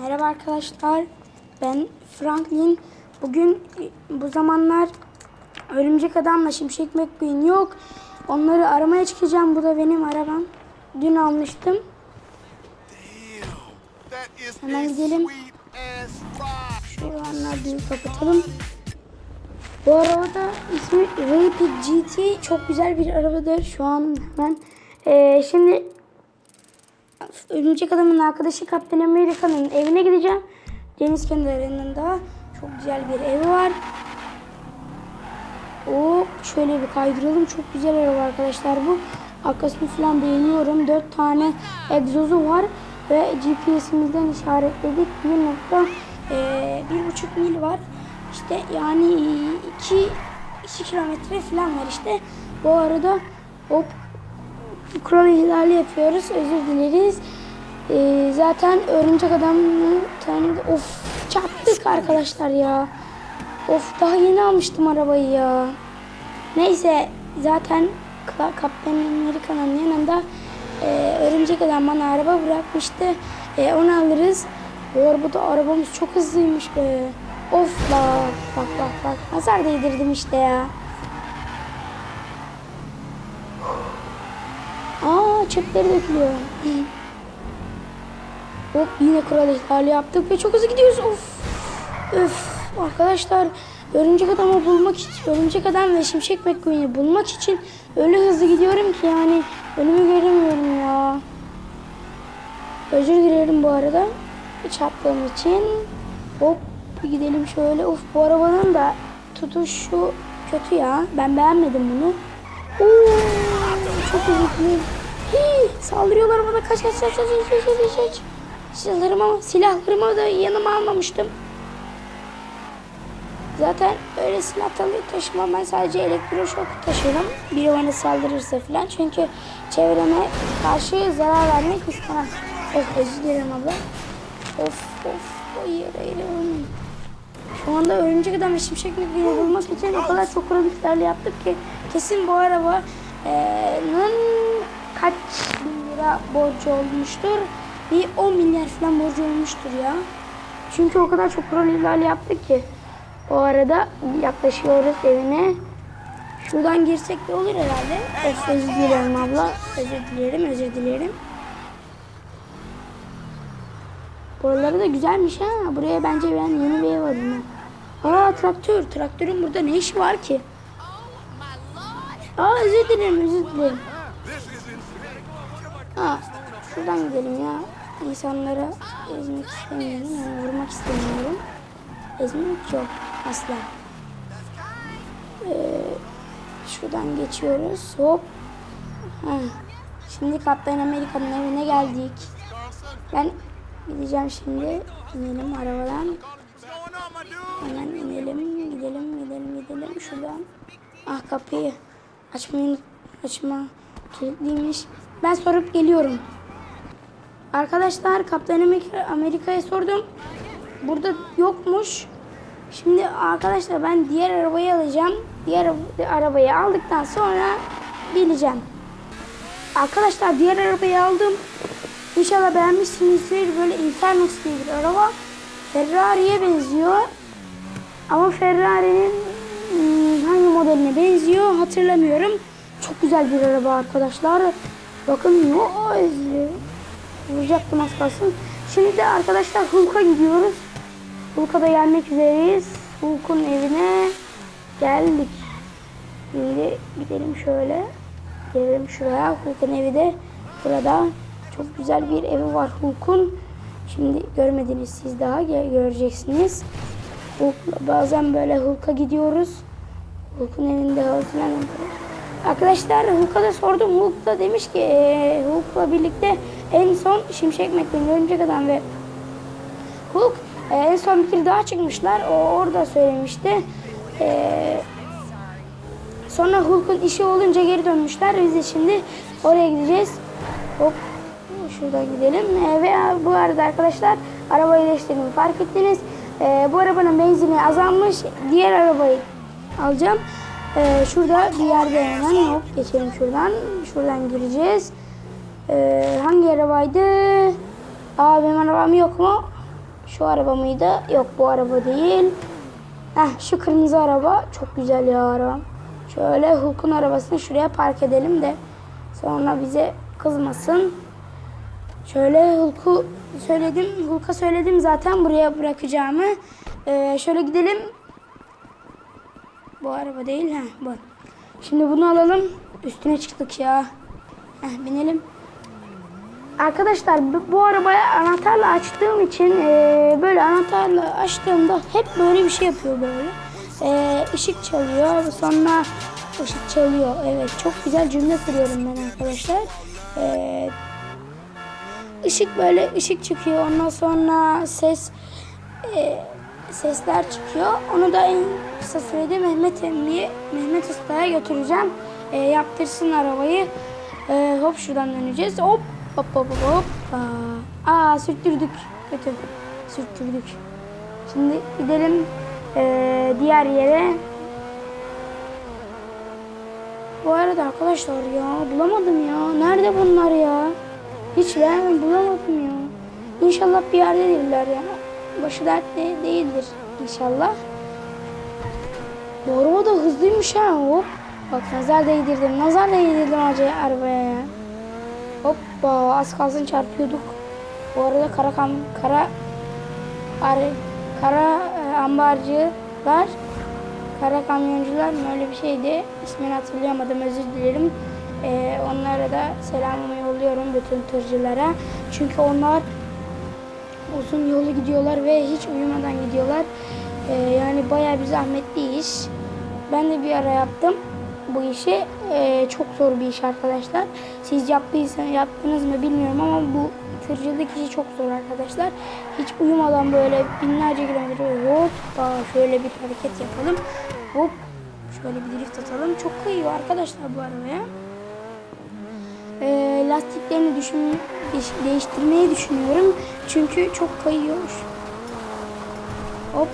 Merhaba arkadaşlar. Ben Franklin. Bugün bu zamanlar Örümcek Adam'la Şimşek McQueen yok. Onları aramaya çıkacağım. Bu da benim arabam. Dün almıştım. Hemen gidelim. Şu anları kapatalım. Bu arabada ismi Rapid GT. Çok güzel bir arabadır. Şu an hemen. Ee, şimdi Örümcek Adam'ın arkadaşı Kaptan Amerika'nın evine gideceğim. Deniz kenarında çok güzel bir evi var. O şöyle bir kaydıralım. Çok güzel araba arkadaşlar bu. Arkasını falan beğeniyorum. 4 tane egzozu var ve GPS'imizden işaretledik. 1 nokta e, bir buçuk mil var. İşte yani 2 2 kilometre falan var işte. Bu arada hop kural ihlali yapıyoruz. Özür dileriz. Ee, zaten örümcek adamın tanıdı. Of çarptık arkadaşlar ya. Of daha yeni almıştım arabayı ya. Neyse zaten Ka- Kaptan Amerika'nın yanında e, örümcek adam bana araba bırakmıştı. E, onu alırız. Bu arabada arabamız çok hızlıymış be. Of la bak bak bak nazar değdirdim işte ya. Aa çöpleri dökülüyor. Hop yine kural ihlali yaptık ve çok hızlı gidiyoruz. Of. Öf. Arkadaşlar örümcek adamı bulmak için, örümcek adam ve şimşek McQueen'i bulmak için öyle hızlı gidiyorum ki yani önümü göremiyorum ya. Özür dilerim bu arada çarptığım için. Hop gidelim şöyle. Of bu arabanın da tutuşu kötü ya. Ben beğenmedim bunu. Oo, çok üzüldüm. Saldırıyorlar bana. Kaç kaç kaç kaç kaç kaç kaç. Silahlarımı, silahlarımı da yanıma almamıştım. Zaten öyle silah taşımam. Ben sadece elektroşok taşırım. Biri bana saldırırsa falan. Çünkü çevreme karşı zarar vermek istemem. Of özür dilerim abla. Of of. Hayır hayır. Şu anda örümcek adam ve şimşek McQueen'i bulmak için o kadar çok kural yaptık ki kesin bu arabanın kaç bin lira borcu olmuştur? Bir 10 milyar falan borcu olmuştur ya. Çünkü o kadar çok kural ihlali yaptık ki. O arada yaklaşıyoruz evine. Şuradan girsek de olur herhalde. Of, özür dilerim abla. Özür dilerim, özür dilerim. Buraları da güzelmiş ha. Buraya bence ben yeni bir ev alayım. Aa traktör. Traktörün burada ne işi var ki? Aa özür dilerim, özür dilerim. Ha, şuradan gidelim ya. İnsanlara ezmek istemiyorum, yani vurmak istemiyorum. Ezmek yok asla. Ee, şuradan geçiyoruz. Hop. Ha. Şimdi Kaptan Amerika'nın evine geldik. Ben gideceğim şimdi. İnelim arabadan. Hemen inelim, gidelim, gidelim, gidelim şuradan. Ah kapıyı açmayı açma kilitliymiş. Ben sorup geliyorum. Arkadaşlar Kaptan Amerika- Amerika'ya sordum. Burada yokmuş. Şimdi arkadaşlar ben diğer arabayı alacağım. Diğer ara- arabayı aldıktan sonra geleceğim. Arkadaşlar diğer arabayı aldım. İnşallah beğenmişsinizdir. Böyle Infernus diye bir araba. Ferrari'ye benziyor. Ama Ferrari'nin hmm, hangi modeline benziyor hatırlamıyorum. Çok güzel bir araba arkadaşlar. Bakın o ezli. Vuracaktım az kalsın. Şimdi de arkadaşlar Hulk'a gidiyoruz. Hulk'a da gelmek üzereyiz. Hulk'un evine geldik. Şimdi gidelim şöyle. Gelelim şuraya. Hulk'un evi de burada. Çok güzel bir evi var Hulk'un. Şimdi görmediniz siz daha gö- göreceksiniz. Hulk'la bazen böyle Hulk'a gidiyoruz. Hulk'un evinde yapıyoruz. Arkadaşlar Hulk'a da sordum. Hulk da demiş ki eee, Hulk'la birlikte en son Şimşek McQueen, Örümcek Adam ve Hulk e, en son bir daha çıkmışlar. O orada söylemişti. E, sonra Hulk'un işi olunca geri dönmüşler. Biz de şimdi oraya gideceğiz. Hop şuradan gidelim. E, ve bu arada arkadaşlar arabayı değiştirdiğimi fark ettiniz. Bu arabanın benzini azalmış. Diğer arabayı alacağım. E, şurada bir yerde hemen hop geçelim şuradan. Şuradan gireceğiz. E, hangi arabaydı? Aa benim arabam yok mu? Şu araba mıydı? Yok bu araba değil. Heh, şu kırmızı araba çok güzel ya arabam. Şöyle Hulk'un arabasını şuraya park edelim de sonra bize kızmasın. Şöyle Hulk'u söyledim. Hulk'a söyledim zaten buraya bırakacağımı. Ee, şöyle gidelim. Bu araba değil ha bu. Şimdi bunu alalım. Üstüne çıktık ya. Heh, binelim. Arkadaşlar bu, arabayı anahtarla açtığım için e, böyle anahtarla açtığımda hep böyle bir şey yapıyor böyle. E, ışık çalıyor sonra ışık çalıyor. Evet çok güzel cümle kuruyorum ben arkadaşlar. E, ışık böyle ışık çıkıyor ondan sonra ses e, sesler çıkıyor. Onu da en kısa sürede Mehmet Emmi'ye, Mehmet Usta'ya götüreceğim. E, yaptırsın arabayı. E, hop şuradan döneceğiz. Hop hop hop hop hop. Aa, aa sürttürdük. Kötü. Sürttürdük. Şimdi gidelim e, diğer yere. Bu arada arkadaşlar ya bulamadım ya. Nerede bunlar ya? Hiç ben bulamadım ya. İnşallah bir yerde değiller ya. Başı dertte değildir inşallah. Araba da hızlıymış ha. Hop. Bak nazar değdirdim. Nazar değdirdim acı arabaya ya. Hoppa az kalsın çarpıyorduk. Bu arada kara kam kara ar- kara e, ambarcılar kara kamyoncular mı öyle bir şeydi. İsmini hatırlayamadım özür dilerim. E, onlara da selamımı yolluyorum bütün tırcılara. Çünkü onlar uzun yolu gidiyorlar ve hiç uyumadan gidiyorlar. Ee, yani bayağı bir zahmetli iş. Ben de bir ara yaptım bu işi. Ee, çok zor bir iş arkadaşlar. Siz yaptıysanız yaptınız mı bilmiyorum ama bu tırcılık işi çok zor arkadaşlar. Hiç uyumadan böyle binlerce kilometre hoppa şöyle bir hareket yapalım. Hop şöyle bir drift atalım. Çok kıyıyor arkadaşlar bu arabaya. Ee, lastiklerini düşün, değiş- değiştirmeyi düşünüyorum. Çünkü çok kayıyor. Hop.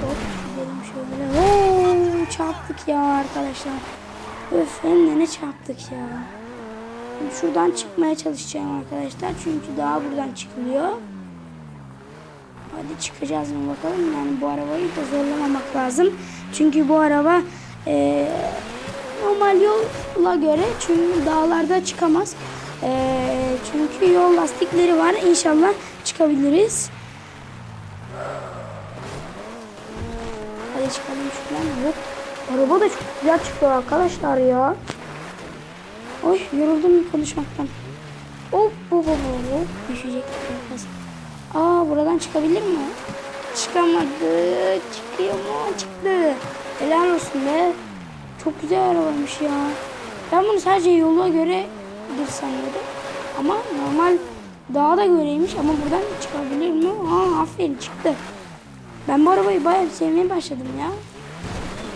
Hop gidelim şöyle. Oo, çarptık ya arkadaşlar. Öf hem ne çarptık ya. Şuradan çıkmaya çalışacağım arkadaşlar. Çünkü daha buradan çıkılıyor. Hadi çıkacağız mı bakalım. Yani bu arabayı da zorlamamak lazım. Çünkü bu araba eee, normal yola göre çünkü dağlarda çıkamaz. Eee, çünkü yol lastikleri var. İnşallah çıkabiliriz. Hadi çıkalım şuradan. Hop. Araba da çok güzel çıkıyor arkadaşlar ya. Oy yoruldum konuşmaktan. Hop hop hop hop. Düşecek. Aa buradan çıkabilir mi? Çıkamadı. Çıkıyor mu? Çıktı. Helal olsun be. Çok güzel arabaymış ya. Ben bunu sadece yola göre bir sanıyordum. Ama normal dağda göreymiş ama buradan çıkabilir mi? Aa aferin çıktı. Ben bu arabayı bayağı sevmeye başladım ya.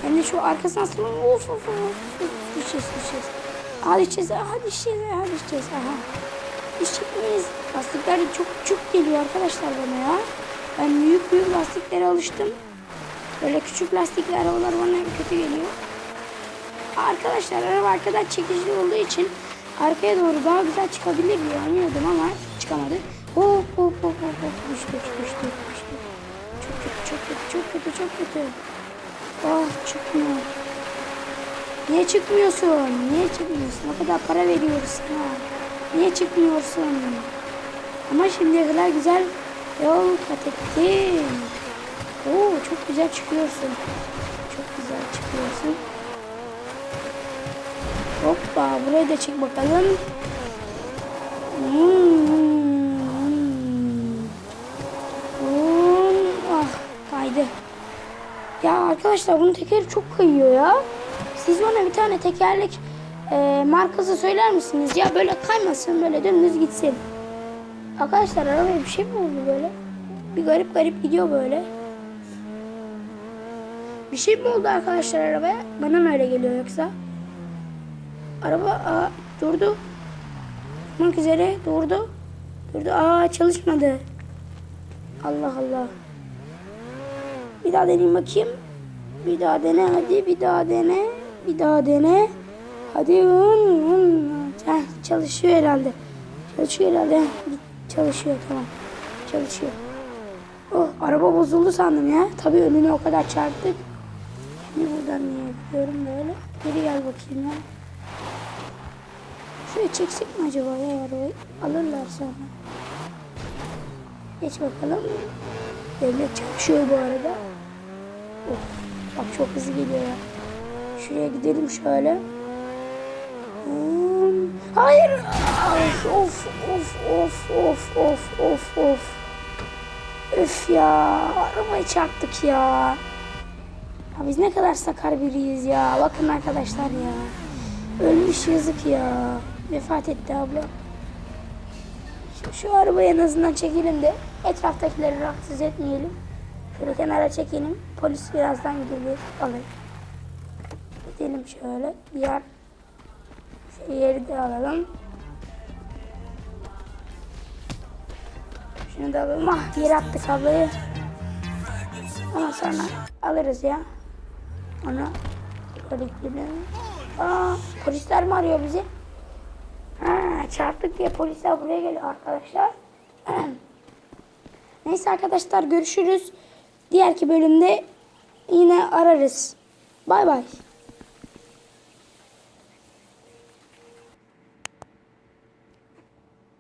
Hem de şu arkasına asılan of of of. Düşeceğiz düşeceğiz. Hadi düşeceğiz hadi düşeceğiz hadi düşeceğiz. Aha. Düşecek? Lastikler çok çok geliyor arkadaşlar bana ya. Ben büyük büyük lastiklere alıştım. Böyle küçük lastikli arabalar bana kötü geliyor. Arkadaşlar araba arkadan çekişli olduğu için arkaya doğru daha güzel çıkabilir diye anlıyordum ama çıkamadı. Hop hop hop hop hop düştük düştük düştük. Çok kötü çok kötü çok kötü çok kötü. Ah çıkmıyor. Niye çıkmıyorsun? Niye çıkmıyorsun? O kadar para veriyoruz sana. Niye çıkmıyorsun? Ama şimdiye kadar güzel yol kat ettin. Oo çok güzel çıkıyorsun. Çok güzel çıkıyorsun. Hoppa buraya da çık bakalım. Hmm. Hmm. Ah kaydı. Ya arkadaşlar bunun tekeri çok kayıyor ya. Siz bana bir tane tekerlek e, markası söyler misiniz? Ya böyle kaymasın böyle dümdüz gitsin. Arkadaşlar arabaya bir şey mi oldu böyle? Bir garip garip gidiyor böyle. Bir şey mi oldu arkadaşlar arabaya? Bana mı öyle geliyor yoksa? Araba aa, durdu. Durmak üzere durdu. Durdu. Aa çalışmadı. Allah Allah. Bir daha deneyeyim bakayım. Bir daha dene hadi bir daha dene. Bir daha dene. Hadi un un. Heh, çalışıyor herhalde. Çalışıyor herhalde. Çalışıyor tamam. Çalışıyor. Oh araba bozuldu sandım ya. Tabii önüne o kadar çarptık. Şimdi buradan niye gidiyorum böyle? Geri gel bakayım ya. Şuraya çeksek mi acaba ya arabayı? Alırlar sonra. Geç bakalım. Devlet çalışıyor bu arada. Of, bak çok hızlı geliyor ya. Şuraya gidelim şöyle. Hmm, Hayır. Of of of of of of of of. Öf ya. Arabayı çarptık ya. Ya biz ne kadar sakar biriyiz ya. Bakın arkadaşlar ya. Ölmüş yazık ya. Vefat etti abla. Şu, şu arabayı en azından çekelim de etraftakileri rahatsız etmeyelim. Şöyle kenara çekelim. Polis birazdan gelir alır. Gidelim şöyle. Diğer yeri de alalım. Şunu da alalım. Ah yere attık ablayı. Ama sonra alırız ya. Onu böyle gidelim. Aa polisler mi arıyor bizi? Çarptık diye polisler buraya geliyor arkadaşlar. Neyse arkadaşlar görüşürüz. Diğerki bölümde yine ararız. Bay bay.